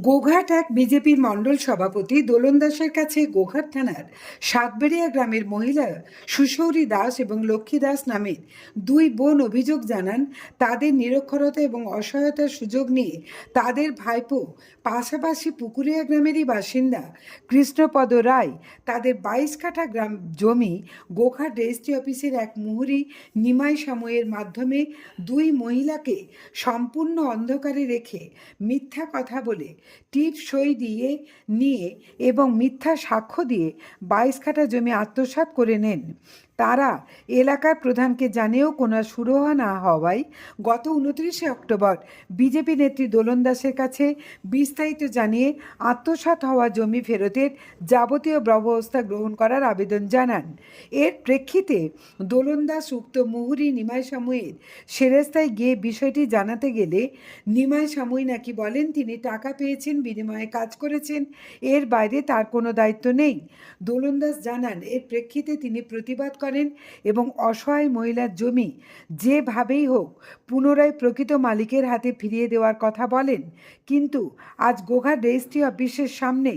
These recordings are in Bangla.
গোঘাট এক বিজেপির মণ্ডল সভাপতি দোলন দাসের কাছে গোঘাট থানার সাতবেড়িয়া গ্রামের মহিলা সুশৌরী দাস এবং লক্ষ্মী দাস নামের দুই বোন অভিযোগ জানান তাদের নিরক্ষরতা এবং অসহায়তার সুযোগ নিয়ে তাদের ভাইপো, পাশাপাশি পুকুরিয়া গ্রামেরই বাসিন্দা কৃষ্ণপদ রায়, তাদের বাইশ কাঠা গ্রাম জমি গোঘাট রেজিস্ট্রি অফিসের এক মুহুরি নিমাই সাময়ের মাধ্যমে দুই মহিলাকে সম্পূর্ণ অন্ধকারে রেখে মিথ্যা কথা বলে টিপ সই দিয়ে নিয়ে এবং মিথ্যা সাক্ষ্য দিয়ে বাইশ কাটা জমি আত্মসাত করে নেন। তারা এলাকার প্রধানকে জানিয়েও কোনো সুরহা না হওয়ায় গত উনত্রিশে অক্টোবর বিজেপি নেত্রী দোলন দাসের কাছে বিস্তারিত জানিয়ে আত্মসাৎ হওয়া জমি ফেরতের যাবতীয় ব্যবস্থা গ্রহণ করার আবেদন জানান। এর প্রেক্ষিতে দোলন দাস উক্ত মুহুরি নিমাই সামুয়ের সেরেস্তায় গিয়ে বিষয়টি জানাতে গেলে নিমাই সামুই নাকি বলেন, তিনি টাকা পেয়েছেন, বিনিময়ে কাজ করেছেন, এর বাইরে তার কোনো দায়িত্ব নেই। দোলন দাস জানান, এর প্রেক্ষিতে তিনি প্রতিবাদ করেন এবং অসহায় মহিলার জমি যেভাবেই হোক পুনরায় প্রকৃত মালিকের হাতে ফিরিয়ে দেওয়ার কথা বলেন। কিন্তু আজ গোঘাট রেজিস্ট্রি অফিসের সামনে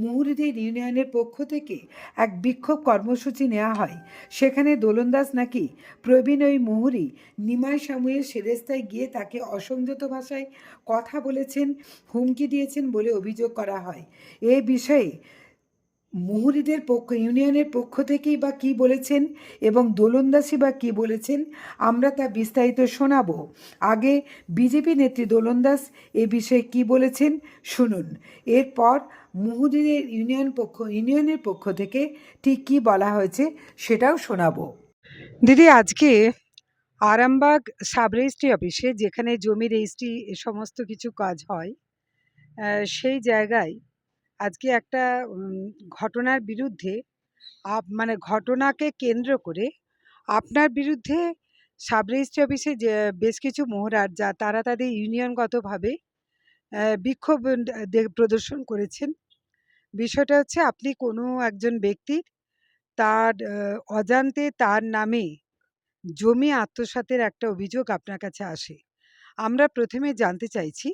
মুহুরিদের ইউনিয়নের পক্ষ থেকে এক বিক্ষোভ কর্মসূচি নেওয়া হয়। সেখানে দোলন দাস নাকি প্রবীণ ওই মুহুরি নিমাই সামুয়ের সেরেস্তায় গিয়ে তাকে অসংযত ভাষায় কথা বলেছেন, হুমকি দিয়েছেন বলে অভিযোগ করা হয়। এ বিষয়ে মুহুরিদের পক্ষ, ইউনিয়নের পক্ষ থেকেই বা কি বলেছেন এবং দোলনদাসী বা কি বলেছেন, আমরা তা বিস্তারিত শোনাব। আগে বিজেপি নেত্রী দোলনদাস এ বিষয়ে কি বলেছেন শুনুন। এরপর মুহুরিদের ইউনিয়ন পক্ষ, ইউনিয়নের পক্ষ থেকে ঠিক কি বলা হয়েছে সেটাও শোনাব। দিদি, আজকে আরামবাগ সাব রেজিস্ট্রি অফিসে যেখানে জমি রেজিস্ট্রি সমস্ত কিছু কাজ হয় সেই জায়গায় আজকে একটা ঘটনার বিরুদ্ধে আপ মানে ঘটনাকে কেন্দ্র করে আপনার বিরুদ্ধে সাব রেজিস্ট্রি অফিসে যে, বেশ কিছু মোহরার যা তারা তাদের ইউনিয়নগতভাবে বিক্ষোভ প্রদর্শন করেছেন। বিষয়টা হচ্ছে আপনি কোনো একজন ব্যক্তির তার অজান্তে তার নামে জমি আত্মসাতের একটা অভিযোগ আপনার কাছে আসে। আমরা প্রথমে জানতে চাইছি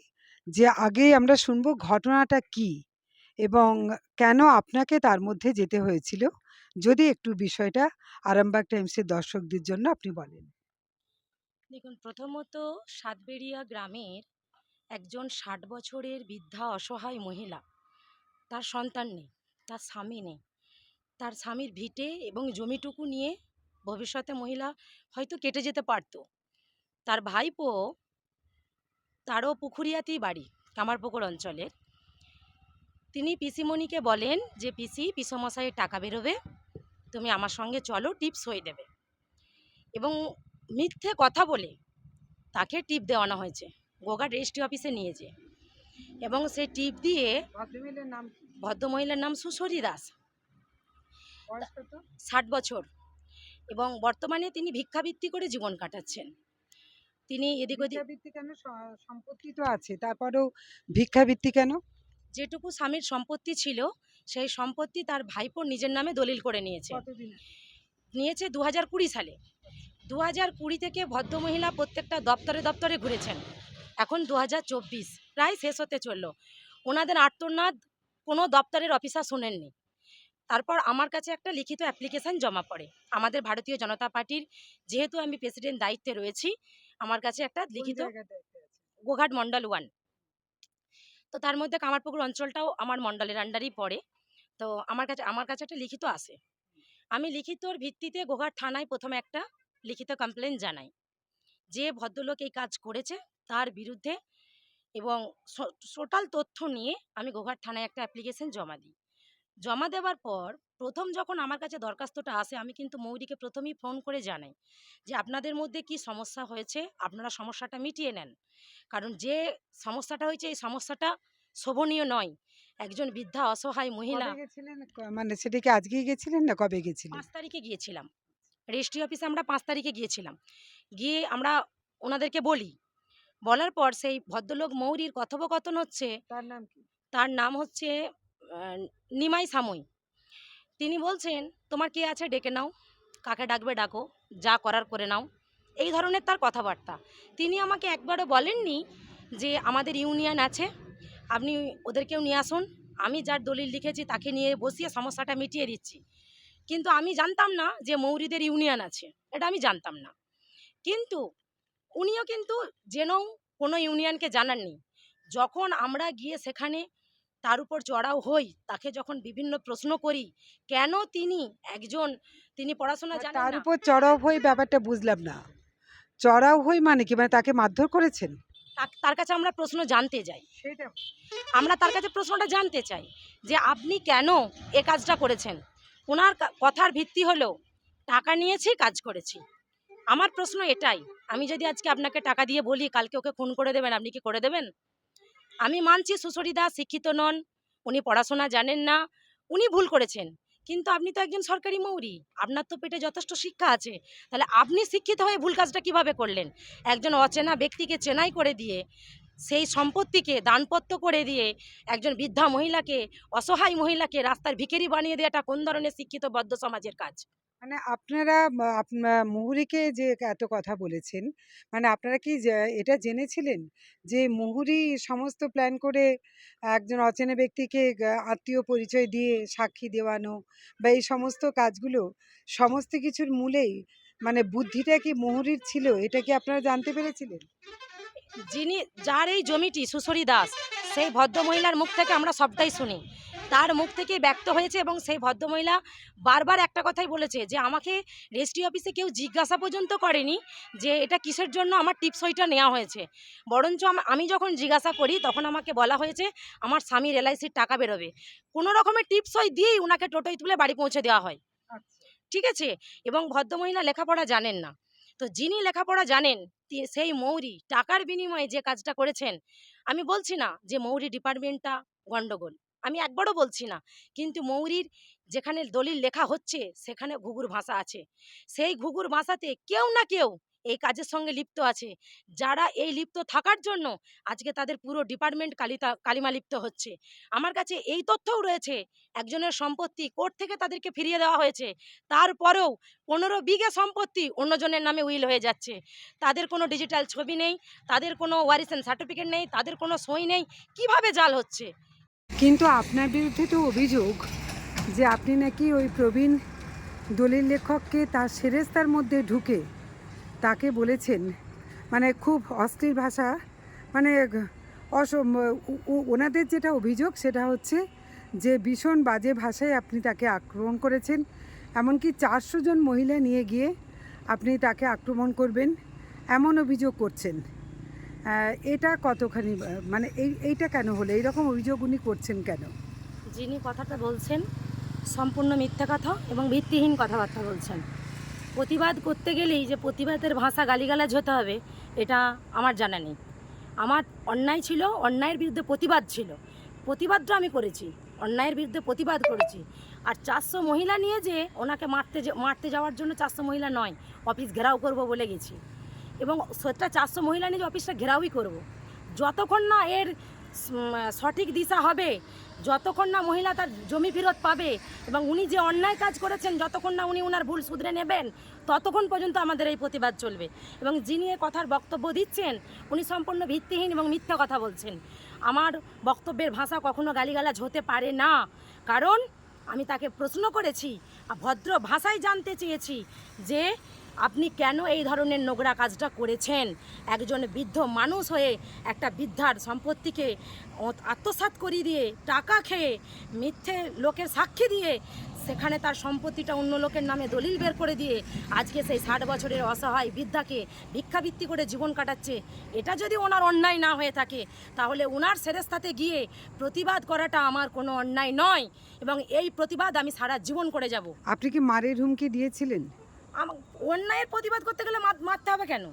যে, আগে আমরা শুনব ঘটনাটা কি? এবং কেন আপনাকে তার মধ্যে যেতে হয়েছিল? যদি একটু বিষয়টা আরামবাগ টাইমসের দর্শকদের জন্য আপনি বলেন। দেখুন, প্রথমত সাতবেড়িয়া গ্রামের একজন ষাট বছরের বৃদ্ধা অসহায় মহিলা। তার সন্তান নেই, তার স্বামী নেই। তার স্বামীর ভিটে এবং জমিটুকু নিয়ে ভবিষ্যতে মহিলা হয়তো কেটে যেতে পারতো। তার ভাইপো তারও পুকুরিয়াতেই বাড়ি, কামারপুকুর অঞ্চলের। তিনি পিসিমণিকে বলেন যে পিসি পিসমশাইয়ের টাকা বেরোবে। তুমি আমার সঙ্গে চলো টিপস হয়ে দেবে। এবং মিথ্যে কথা বলে তাকে টিপ দেওয়ানো হয়েছে। গোঘাট রেজিস্ট্রি অফিসে নিয়ে নিয়েছে এবং সেই টিপ দিয়ে ভদ্রমহিলার নাম ভদ্রমহিলার নাম সুশরী দাস। ষাট বছর। এবং বর্তমানে তিনি ভিক্ষাবৃত্তি করে জীবন কাটাচ্ছেন। তিনি এদিক ওদিক ভিক্ষাবৃত্তি কেন স- সম্পত্তি তো আছে তারপরেও ভিক্ষাবৃত্তি কেন? যেটুকু স্বামীর সম্পত্তি ছিল সেই সম্পত্তি তার ভাইপোর নিজের নামে দলিল করে নিয়েছে। নিয়েছে দু হাজার কুড়ি সালে। দু হাজার কুড়ি থেকে ভদ্রমহিলা প্রত্যেকটা দপ্তরে দপ্তরে ঘুরেছেন। এখন দু হাজার চব্বিশ প্রায় শেষ হতে চলল। ওনাদের আর্তনাদ কোনো দপ্তরের অফিসার শোনেননি। তারপর আমার কাছে একটা লিখিত অ্যাপ্লিকেশন জমা পড়ে। আমাদের ভারতীয় জনতা পার্টির যেহেতু আমি প্রেসিডেন্ট দায়িত্বে রয়েছি আমার কাছে একটা লিখিত গোঘাট মন্ডল ওয়ান। তো তার মধ্যে কামারপুকুর অঞ্চলটাও আমার মন্ডলের আন্ডারই পড়ে। তো আমার কাছে আমার কাছে একটা লিখিত আছে। আমি লিখিতর ভিত্তিতে গোঘাট থানায় প্রথমে একটা লিখিত কমপ্লেন জানাই। যে ভদ্রলোক এই কাজ করেছে তার বিরুদ্ধে এবং টোটাল তথ্য নিয়ে আমি গোঘাট থানায় একটা অ্যাপ্লিকেশন জমা দিই। জমা দেওয়ার পর প্রথম যখন আমার কাছে দরখাস্তটা আসে আমি কিন্তু মৌরিকে প্রথমেই ফোন করে জানাই যে আপনাদের মধ্যে কি সমস্যা হয়েছে? আপনারা সমস্যাটা মিটিয়ে নেন। কারণ যে সমস্যাটা হয়েছে এই সমস্যাটা শোভনীয় নয়। একজন বৃদ্ধা অসহায় মহিলা মানে সেটা কি আজকেই গেছিলেন না কবে গেছিলেন? পাঁচ তারিখে গিয়েছিলাম। রেজিস্ট্রি অফিসে আমরা পাঁচ তারিখে গিয়েছিলাম। গিয়ে আমরা ওনাদেরকে বলি। বলার পর সেই ভদ্রলোক মৌরির কথোপকথন হচ্ছে তার নাম কি? তার নাম হচ্ছে নিমাই সামুই। তিনি বলছেন, তোমার কে আছে? ডেকে নাও। কাকে ডাকবে? ডাকো। যা করার করে নাও। এই ধরনের তার কথাবার্তা। তিনি আমাকে একবারও বলেননি যে আমাদের ইউনিয়ন আছে। আপনি ওদেরকেও নিয়ে আসুন। আমি যার দলিল লিখেছি তাকে নিয়ে বসিয়ে সমস্যাটা মিটিয়ে দিচ্ছি। কিন্তু আমি জানতাম না যে মৌরিদের ইউনিয়ন আছে। এটা আমি জানতাম না। কিন্তু উনিও কিন্তু জেনেও কোনো ইউনিয়নকে জানাননি। যখন আমরা গিয়ে সেখানে তার উপর চড়াও হই তাকে যখন বিভিন্ন প্রশ্ন করি কেন তিনি একজন তিনি পড়াশোনা জানেন তার উপর চড়াও হয়ে ব্যাপারটা বুঝলাম না। চড়াও হই মানে কি? মানে তাকে মারধর করেছেন? তার কাছে আমরা প্রশ্ন জানতে যাই আমরা তার কাছে প্রশ্নটা জানতে চাই যে আপনি কেন এ কাজটা করেছেন? ওনার কথার ভিত্তি হলো টাকা নিয়েছি কাজ করেছি। আমার প্রশ্ন এটাই আমি যদি আজকে আপনাকে টাকা দিয়ে বলি কালকে ওকে খুন করে দেবেন আপনি কি করে দেবেন? আমি মানছি সুশরীদা শিক্ষিত নন, উনি পড়াশোনা জানেন না, উনি ভুল করেছেন। কিন্তু আপনি তো একজন সরকারি মৌরি, আপনার তো পেটে যথেষ্ট শিক্ষা আছে, তাহলে আপনি শিক্ষিত হয়ে ভুল কাজটা কীভাবে করলেন? একজন অচেনা ব্যক্তিকে চেনাই করে দিয়ে, সেই সম্পত্তিকে দানপত্র করে দিয়ে একজন বৃদ্ধা মহিলাকে, অসহায় মহিলাকে রাস্তার ভিখারি বানিয়ে দেওয়াটা কোন ধরনের শিক্ষিত বদ্ধ সমাজের কাজ? মানে আপনারা মুহুরীকে যে এত কথা বলেছেন মানে আপনারা কি এটা জেনেছিলেন? যে মুহুরী সমস্ত প্ল্যান করে একজন অচেনা ব্যক্তিকে আত্মীয় পরিচয় দিয়ে সাক্ষী দেওয়ানো বা এই সমস্ত কাজগুলো, সমস্ত কিছুর মূলেই মানে বুদ্ধিটা কি মুহুরীর ছিল? এটা কি আপনারা জানতে পেরেছিলেন? যিনি, যার এই জমিটি সুশরী দাস, সেই ভদ্রমহিলার মুখ থেকে আমরা সবটাই শুনি। তার মুখ থেকে ব্যক্ত হয়েছে এবং সেই ভদ্রমহিলা বারবার একটা কথাই বলেছে যে আমাকে রেজিস্ট্রি অফিসে কেউ জিজ্ঞাসা পর্যন্ত করেনি যে এটা কিসের জন্য আমার টিপস ওইটা নেওয়া হয়েছে। বরঞ্চ আমি যখন জিজ্ঞাসা করি তখন আমাকে বলা হয়েছে আমার স্বামীর এলআইসির টাকা বেরোবে। কোনো রকমের টিপস ওই দিয়েই ওনাকে টোটোয় তুলে বাড়ি পৌঁছে দেওয়া হয়। ঠিক আছে? এবং ভদ্রমহিলা লেখাপড়া জানেন না। তো যিনি লেখাপড়া জানেন সেই মৌরি টাকার বিনিময়ে যে কাজটা করেছেন আমি বলছি না যে মৌরি ডিপার্টমেন্টটা গন্ডগোল। আমি একবারও বলছি না। কিন্তু মৌরির যেখানে দলিল লেখা হচ্ছে, সেখানে ঘুঘুর ভাষা আছে। সেই ঘুঘুর ভাষাতে কেউ না কেউ এই কাজের সঙ্গে লিপ্ত আছে। যারা এই লিপ্ত থাকার জন্য আজকে তাদের পুরো ডিপার্টমেন্ট কালিতা, কালিমা লিপ্ত হচ্ছে। আমার কাছে এই তথ্যও রয়েছে, একজনের সম্পত্তি কোর্ট থেকে তাদেরকে ফিরিয়ে দেওয়া হয়েছে। তারপরেও পনেরো বিঘে সম্পত্তি অন্যজনের নামে উইল হয়ে যাচ্ছে। তাদের কোনো ডিজিটাল ছবি নেই, তাদের কোনো ওয়ারিসেন সার্টিফিকেট নেই, তাদের কোনো সই নেই। কীভাবে জাল হচ্ছে? কিন্তু আপনার বিরুদ্ধে তো অভিযোগ যে আপনি নাকি ওই প্রবীণ দলিল লেখককে তার সেরেস্তার মধ্যে ঢুকে তাকে বলেছেন। মানে খুব অস্থির ভাষা। মানে ও- ওনাদের যেটা অভিযোগ সেটা হচ্ছে যে ভীষণ বাজে ভাষায় আপনি তাকে আক্রমণ করেছেন। এমনকি চারশো জন মহিলা নিয়ে গিয়ে আপনি তাকে আক্রমণ করবেন। এমন অভিযোগ করছেন। এটা কতখানি মানে এই, এইটা কেন হলো? এইরকম অভিযোগ উনি করছেন কেন? যিনি কথাটা বলছেন, সম্পূর্ণ মিথ্যা কথা এবং ভিত্তিহীন কথাবার্তা বলছেন। প্রতিবাদ করতে গেলেই যে প্রতিবাদের ভাষা গালিগালাজ হতে হবে, এটা আমার জানা নেই। আমার অন্যায় ছিল, অন্যায়ের বিরুদ্ধে প্রতিবাদ ছিল। প্রতিবাদটা আমি করেছি, অন্যায়ের বিরুদ্ধে প্রতিবাদ করেছি। আর চারশো মহিলা নিয়ে যে ওনাকে মারতে মারতে যাওয়ার জন্য চারশো মহিলা নয়, অফিস ঘেরাও করব বলে গেছি। এবং সেটা চারশো মহিলা নিয়ে অফিসটা ঘেরাওই করব। যতক্ষণ না এর সঠিক দিশা হবে, যতক্ষণ না মহিলা তার জমি ফেরত পাবে এবং উনি যে অন্যায় কাজ করেছেন, যতক্ষণ না উনি ওনার ভুল শুধরে নেবেন, ততক্ষণ পর্যন্ত আমাদের এই প্রতিবাদ চলবে। এবং যিনি এ কথার বক্তব্য দিচ্ছেন, উনি সম্পূর্ণ ভিত্তিহীন এবং মিথ্যা কথা বলছেন। আমার বক্তব্যের ভাষা কখনো গালিগালাজ হতে পারে না। কারণ আমি তাকে প্রশ্ন করেছি ভদ্র ভাষায় জানতে চেয়েছি যে আপনি কেন এই ধরনের নোংরা কাজটা করেছেন? একজন বৃদ্ধ মানুষ হয়ে একটা বৃদ্ধার সম্পত্তিকে আত্মসাৎ করিয়ে দিয়ে, টাকা খেয়ে, মিথ্যে লোকের সাক্ষী দিয়ে, সেখানে তার সম্পত্তিটা অন্য লোকের নামে দলিল বের করে দিয়ে, আজকে সেই ষাট বছরের অসহায় বৃদ্ধাকে ভিক্ষাবৃত্তি করে জীবন কাটাচ্ছে, এটা যদি ওনার অন্যায় না হয়ে থাকে, তাহলে ওনার সেরেস্তাতে গিয়ে প্রতিবাদ করাটা আমার কোনো অন্যায় নয় এবং এই প্রতিবাদ আমি সারা জীবন করে যাব। আপনি কি মারের হুমকি দিয়েছিলেন? অন্যায়ের প্রতিবাদ করতে গেলে মার- মারতে হবে কেন?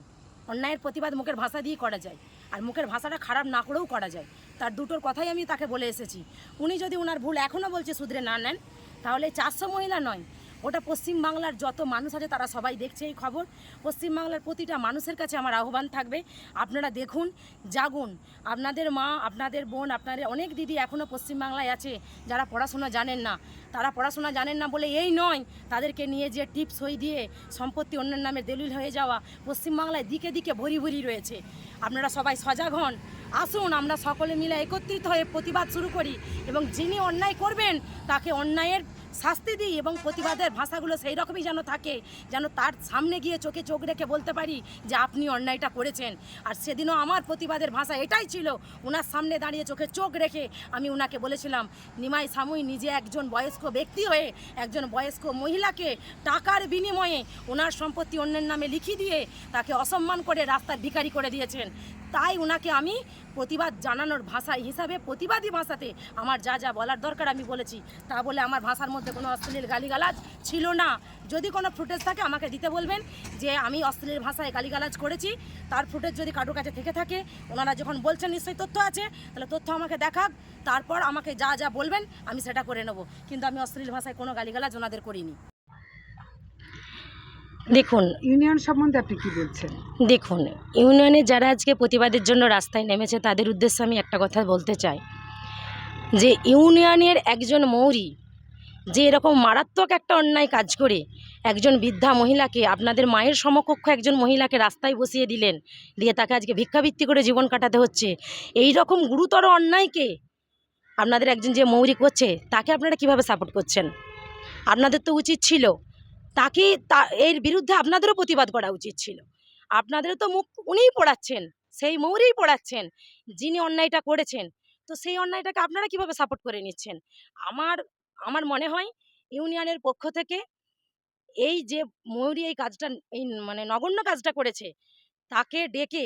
অন্যায়ের প্রতিবাদ মুখের ভাষা দিয়ে করা যায়। আর মুখের ভাষাটা খারাপ না করেও করা যায়। তার দুটোর কথাই আমি তাকে বলে এসেছি। উনি যদি ওনার ভুল এখনও বলছে শুধরে না নেন, তাহলে চারশো মহিলা নয় ওটা পশ্চিমবাংলার যত মানুষ আছে তারা সবাই দেখছে এই খবর। পশ্চিমবাংলার প্রতিটা মানুষের কাছে আমার আহ্বান থাকবে। আপনারা দেখুন, জাগুন। আপনাদের মা, আপনাদের বোন, আপনাদের অনেক দিদি এখনও পশ্চিমবাংলায় আছে, যারা পড়াশোনা জানেন না। তারা পড়াশোনা জানেন না বলে এই নয়, তাদেরকে নিয়ে যে টিপস হই দিয়ে সম্পত্তি অন্যের নামে দলিল হয়ে যাওয়া পশ্চিমবাংলায় দিকে দিকে ভরি ভরি রয়েছে। আপনারা সবাই সজাগ হন। আসুন, আমরা সকলে মিলে একত্রিত হয়ে প্রতিবাদ শুরু করি এবং যিনি অন্যায় করবেন, তাকে অন্যায়ের শাস্তি দিই এবং প্রতিবাদের ভাষাগুলো সেই রকমই যেন থাকে, যেন তার সামনে গিয়ে চোখে চোখ রেখে বলতে পারি যে আপনি অন্যায়টা করেছেন। আর সেদিনও আমার প্রতিবাদের ভাষা এটাই ছিল ওনার সামনে দাঁড়িয়ে চোখে চোখ রেখে আমি ওনাকে বলেছিলাম, নিমাই সামুই নিজে একজন বয়স্ক ব্যক্তি হয়ে একজন বয়স্ক মহিলাকে টাকার বিনিময়ে ওনার সম্পত্তি অন্যের নামে লিখিয়ে দিয়ে তাকে অসম্মান করে রাস্তার ভিখারি করে দিয়েছেন। তাই ওনাকে আমি প্রতিবাদ জানানোর ভাষা হিসাবে, প্রতিবাদী ভাষাতে আমার যা যা বলার দরকার আমি বলেছি। তা বলে আমার ভাষার মধ্যে কোনো অশ্লীল গালিগালাজ ছিল না। যদি কোনো ফুটেজ থাকে আমাকে দিতে বলবেন যে আমি অশ্লীল ভাষায় গালিগালাজ করেছি। তার ফুটেজ যদি কারোর কাছে থেকে থাকে ওনারা যখন বলছেন নিশ্চয়ই তথ্য আছে। তাহলে তথ্য আমাকে দেখাক তারপর আমাকে যা যা বলবেন আমি সেটা করে নেব। কিন্তু আমি অশ্লীল ভাষায় কোনো গালিগালাজ ওনাদের করিনি। দেখুন ইউনিয়ন সম্বন্ধে আপনি কি বলছেন? দেখুন ইউনিয়নে যারা আজকে প্রতিবাদের জন্য রাস্তায় নেমেছে তাদের উদ্দেশ্যে আমি একটা কথা বলতে চাই। যে ইউনিয়নের একজন মৌরি যে এরকম মারাত্মক একটা অন্যায় কাজ করে একজন বৃদ্ধা মহিলাকে, আপনাদের মায়ের সমকক্ষ একজন মহিলাকে রাস্তায় বসিয়ে দিলেন, দিয়ে তাকে আজকে ভিক্ষাবৃত্তি করে জীবন কাটাতে হচ্ছে। এই রকম গুরুতর অন্যায়কে আপনাদের একজন যে মৌরি করছে তাকে আপনারা কীভাবে সাপোর্ট করছেন? আপনাদের তো উচিত ছিল। তাকে তা, এর বিরুদ্ধে আপনাদেরও প্রতিবাদ করা উচিত ছিল। আপনাদেরও তো মুখ উনিই পড়াচ্ছেন, সেই মৌরেই পড়াচ্ছেন যিনি অন্যায়টা করেছেন। তো সেই অন্যায়টাকে আপনারা কীভাবে সাপোর্ট করে নিচ্ছেন? আমার আমার মনে হয় ইউনিয়নের পক্ষ থেকে এই যে ময়ূরী এই কাজটা এই মানে নগণ্য কাজটা করেছে, তাকে ডেকে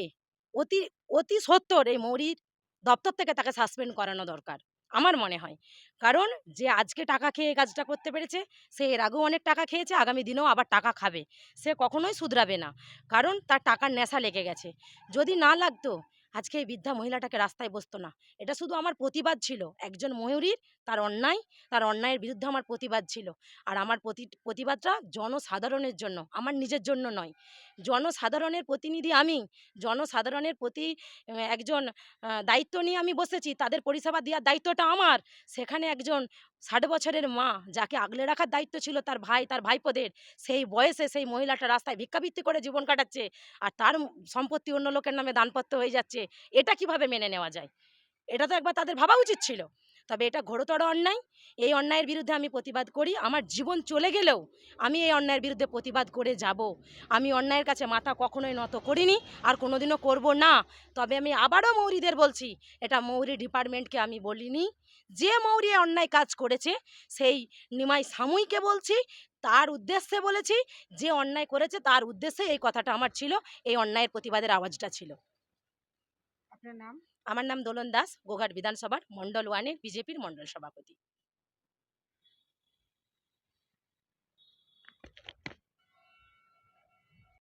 অতি অতি সত্তর এই মৌরির দপ্তর থেকে তাকে সাসপেন্ড করানো দরকার, আমার মনে হয়। কারণ যে আজকে টাকা খেয়ে কাজটা করতে পেরেছে, সে এর আগেও অনেক টাকা খেয়েছে, আগামী দিনেও আবার টাকা খাবে। সে কখনোই শুধরাবে না। কারণ তার টাকার নেশা লেগে গেছে। যদি না লাগতো আজকে এই বৃদ্ধা মহিলাটাকে রাস্তায় বসতো না। এটা শুধু আমার প্রতিবাদ ছিল। একজন ময়ূরীর, তার অন্যায়, তার অন্যায়ের বিরুদ্ধে আমার প্রতিবাদ ছিল। আর আমার প্রতি, প্রতিবাদটা জনসাধারণের জন্য, আমার নিজের জন্য নয়। জনসাধারণের প্রতিনিধি আমি, জনসাধারণের প্রতি একজন দায়িত্ব নিয়ে আমি বসেছি। তাদের পরিষেবা দেওয়ার দায়িত্বটা আমার। সেখানে একজন ষাট বছরের মা যাকে আগলে রাখার দায়িত্ব ছিল তার ভাই, তার ভাইপোদের, সেই বয়সে সেই মহিলাটা রাস্তায় ভিক্ষাবৃত্তি করে জীবন কাটাচ্ছে আর তার সম্পত্তি অন্য লোকের নামে দানপত্র হয়ে যাচ্ছে, এটা কীভাবে মেনে নেওয়া যায়? এটা তো একবার তাদের ভাবা উচিত ছিল। তবে এটা ঘোরতর অন্যায়। এই অন্যায়ের বিরুদ্ধে আমি প্রতিবাদ করি। আমার জীবন চলে গেলেও আমি এই অন্যায়ের বিরুদ্ধে প্রতিবাদ করে যাব। আমি অন্যায়ের কাছে মাথা কখনোই নত করিনি, আর কোনোদিনও করব না। তবে আমি আবারও মৌরিদের বলছি, এটা মৌরি ডিপার্টমেন্টকে আমি বলিনি। যে মৌরি এই অন্যায় কাজ করেছে সেই নিমাই সামুইকে বলছি তার উদ্দেশ্যে বলেছি যে অন্যায় করেছে তার উদ্দেশ্যে এই কথাটা আমার ছিল এই অন্যায়ের প্রতিবাদের আওয়াজটা ছিল। আপনার নাম? আমার নাম দোলন দাস গোঘাট বিধানসভার মণ্ডল ওয়ানের বিজেপির মণ্ডল সভাপতি।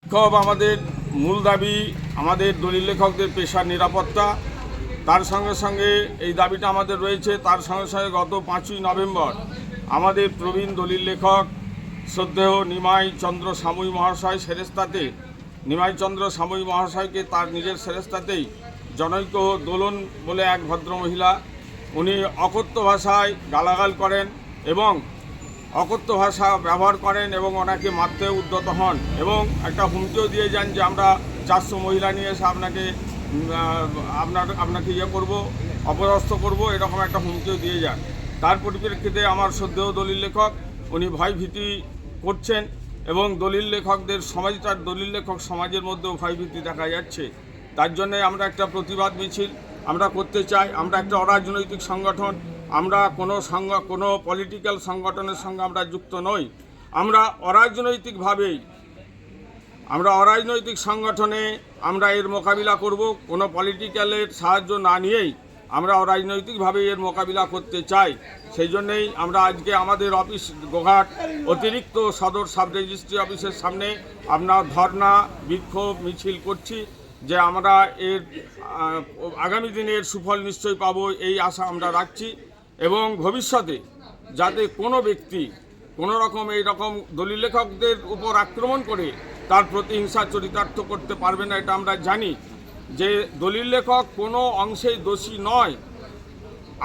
বিক্ষোভ আমাদের মূল দাবি আমাদের দলিল লেখকদের পেশার নিরাপত্তা তার সঙ্গে সঙ্গে এই দাবিটা আমাদের রয়েছে। তার সঙ্গে সঙ্গে গত পাঁচই নভেম্বর আমাদের প্রবীণ দলিল লেখক শ্রদ্ধেয় নিমাই চন্দ্র সামুই মহাশয় সেরেস্তাতে, নিমাই চন্দ্র সামুই মহাশয়কে তার নিজের সেরেস্তাতেই জনৈক দোলন বলে এক ভদ্রমহিলা, উনি অকথ্য ভাষায় গালাগাল করেন এবং অকথ্য ভাষা ব্যবহার করেন এবং ওনাকে মারতে উদ্যত হন এবং একটা হুমকিও দিয়ে যান যে আমরা চারশো মহিলা নিয়ে এসে আপনাকে আপনার, আপনাকে ইয়ে করব, অপদস্থ করব, এরকম একটা হুমকিও দিয়ে যান। তার পরিপ্রেক্ষিতে আমার শ্রদ্ধেয় দলিল লেখক, উনি ভয়ভীতি করছেন এবং দলিল লেখকদের সমাজটার দলিল লেখক সমাজের মধ্যেও ভয়ভীতি দেখা যাচ্ছে। তার জন্য আমরা একটা প্রতিবাদ মিছিল, আমরা করতে চাই, আমরা একটা অরাজনৈতিক সংগঠন, আমরা কোনো সংগ, কোনো পলিটিক্যাল সংগঠনের সঙ্গে আমরা যুক্ত নই। আমরা অরাজনৈতিকভাবেই আমরা অরাজনৈতিক সংগঠনে আমরা এর মোকাবিলা করব। কোনো পলিটিক্যালের সাহায্য না নিয়েই আমরা অরাজনৈতিকভাবে এর মোকাবিলা করতে চাই। সেই জন্যেই আমরা আজকে আমাদের অফিস গোঘাট অতিরিক্ত সদর সাব রেজিস্ট্রি অফিসের সামনে আমরা ধর্না বিক্ষোভ, মিছিল করছি যে আমরা এর আগামী দিনে এর সুফল নিশ্চয়ই পাবো এই আশা আমরা রাখছি এবং ভবিষ্যতে যাতে কোনো ব্যক্তি কোনো রকম এই রকম দলিল লেখকদের উপর আক্রমণ করে তার প্রতিহিংসা চরিতার্থ করতে পারবে না, এটা আমরা জানি। যে দলিল লেখক কোনো অংশেই দোষী নয়।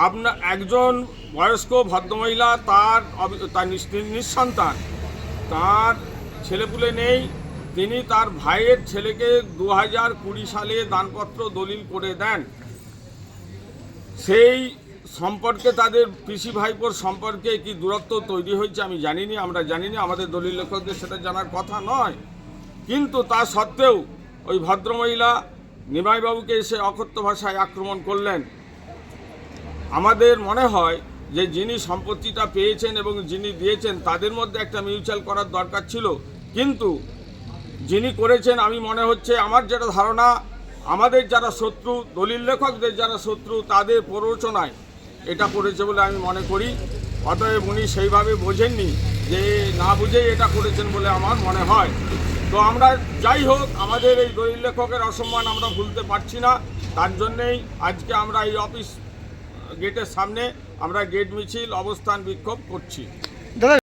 আপনার একজন বয়স্ক ভদ্রমহিলা, তার তার নিঃসন্তান, তার ছেলেপুলে নেই, তিনি তার ভাইয়ের ছেলেকে দু হাজার কুড়ি সালে দানপত্র দলিল করে দেন। সেই সম্পর্কে তাদের পিসি ভাইপোর সম্পর্কে কি দূরত্ব তৈরি হয়েছে আমি জানিনি, আমরা জানিনি, আমাদের দলিল লেখকদের সেটা জানার কথা নয়। কিন্তু তা সত্ত্বেও ওই ভদ্রমহিলা নিমাইবাবুকে এসে অকথ্য ভাষায় আক্রমণ করলেন। আমাদের মনে হয় যে যিনি সম্পত্তিটা পেয়েছেন এবং যিনি দিয়েছেন, তাদের মধ্যে একটা মিউচুয়াল করার দরকার ছিল। কিন্তু যিনি করেছেন, আমি মনে হচ্ছে আমার যেটা ধারণা, আমাদের যারা শত্রু, দলিল লেখকদের যারা শত্রু, তাদের প্ররোচনায় এটা করেছে বলে আমি মনে করি। অতএব উনি সেইভাবে বোঝেননি যে না বুঝেই এটা করেছেন বলে আমার মনে হয়। তো আমরা যাই হোক, আমাদের এই দলিল লেখকের অসম্মান আমরা ভুলতে পারছি না। তার জন্যেই আজকে আমরা এই অফিস গেটের সামনে আমরা গেট মিছিল, অবস্থান বিক্ষোভ করছি।